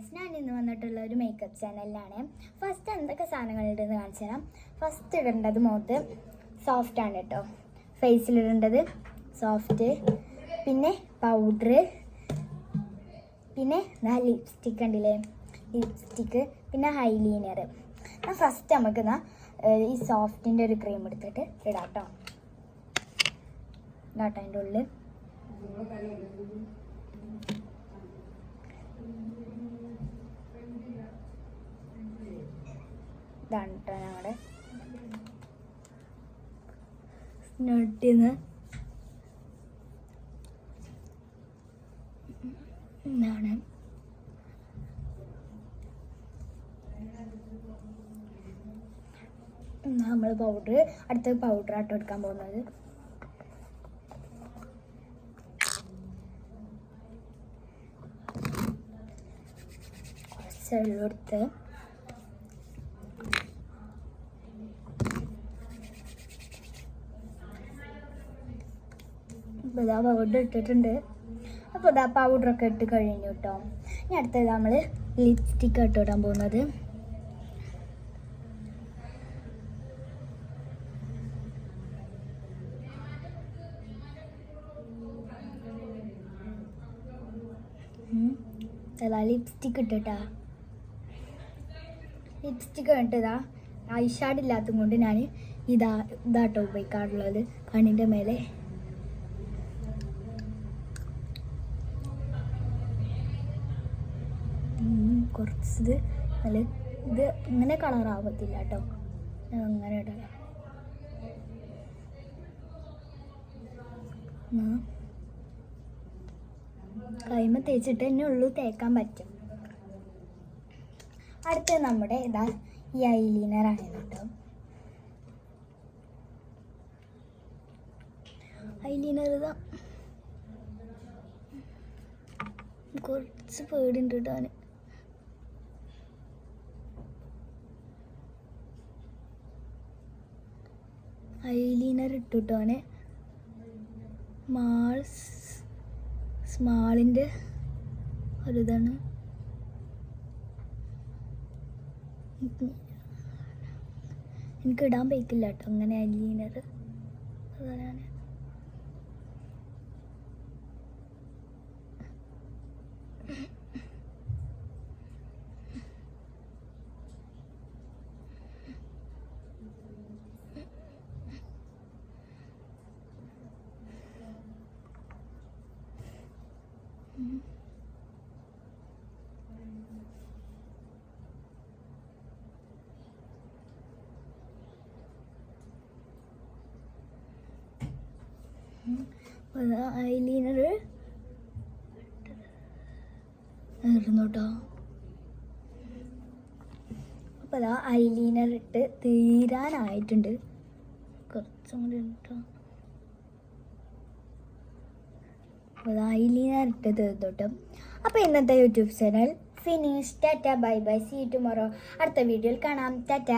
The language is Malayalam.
ഗൈസ് ഞാൻ ഇന്ന് വന്നിട്ടുള്ള ഒരു മേക്കപ്പ് ചാനലിലാണ് ഫസ്റ്റ് എന്തൊക്കെ സാധനങ്ങളുണ്ടെന്ന് കാണിച്ചു തരാം. ഫസ്റ്റ് ഇടേണ്ടത് മുഖത്ത് സോഫ്റ്റ് ആണ് കേട്ടോ. ഫേസിൽ ഇടേണ്ടത് സോഫ്റ്റ് പിന്നെ പൗഡർ പിന്നെ ആ ലിപ്സ്റ്റിക് ഉണ്ടല്ലേ ലിപ്സ്റ്റിക്ക് പിന്നെ ഹൈലൈനർ ഞാൻ ഫസ്റ്റ് നമുക്ക് എന്നാ ഈ സോഫ്റ്റിന്റെ ഒരു ക്രീം എടുത്തിട്ട് ഇടാം കേട്ടോ. ഇതാട്ടോ അതിന്റെ ഉള്ളിൽ. ഇതാണ് കേട്ടോ ഞങ്ങളുടെ സ്നട്ടിന്ന് എന്താണ് നമ്മൾ പൗഡർ അടുത്ത പൗഡർ ആട്ടോ എടുക്കാൻ പോകുന്നത്. കുറച്ച് വെള്ളം എടുത്ത് അപ്പോൾ ഇതാ പൗഡർ ഇട്ടിട്ടുണ്ട്. അപ്പോൾ ഇതാ പൗഡറൊക്കെ ഇട്ട് കഴിഞ്ഞു കേട്ടോ ഇനി അടുത്തത് നമ്മൾ ലിപ്സ്റ്റിക്ക് ഇട്ട് ഇടാൻ പോകുന്നത്. ലിപ്സ്റ്റിക്ക് ഇട്ടിട്ടാ. ലിപ്സ്റ്റിക്ക് ഇട്ടതാ ഐഷാഡ് ഇല്ലാത്തതുകൊണ്ട് ഞാൻ ഇതാ ഇതാട്ടോ ഉപയോഗിക്കാറുള്ളത്. കണ്ണിന്റെ മേലെ. ഉം, ഇത് നല്ല ഇത് ഇങ്ങനെ കളറാവത്തില്ല കേട്ടോ. അങ്ങനെ ഇടാം. കൈമ തേച്ചിട്ട് തന്നെ ഉള്ളു തേക്കാൻ പറ്റും. അടുത്ത നമ്മുടെ ഇതാ ഈ ഐലീനറാണ് കേട്ടോ. ഐലീനർ ഇതാ. കുറച്ച് പേടിണ്ട് ഇടാൻ ഐലീനർ ഇട്ടുട്ടാണ് മാൾസ് സ്മാളിന്റെ ഒരിതാണ്. എനിക്ക് ഇടാൻ പറ്റില്ല കേട്ടോ. അങ്ങനെ ഐലീനർ അതാണ്. ഐലീനർ ഇരുന്നു കേട്ടോ അപ്പോൾ അതാ ഐലീനർ ഇട്ട് തീരാനായിട്ടുണ്ട്. കുറച്ചും കൂടി കേട്ടോ അപ്പോൾ അത് ഐലീനർ അപ്പോൾ ഇന്നത്തെ YouTube channel finish tata bye bye. See tomorrow അടുത്ത വീഡിയോയിൽ കാണാം. ടാറ്റ.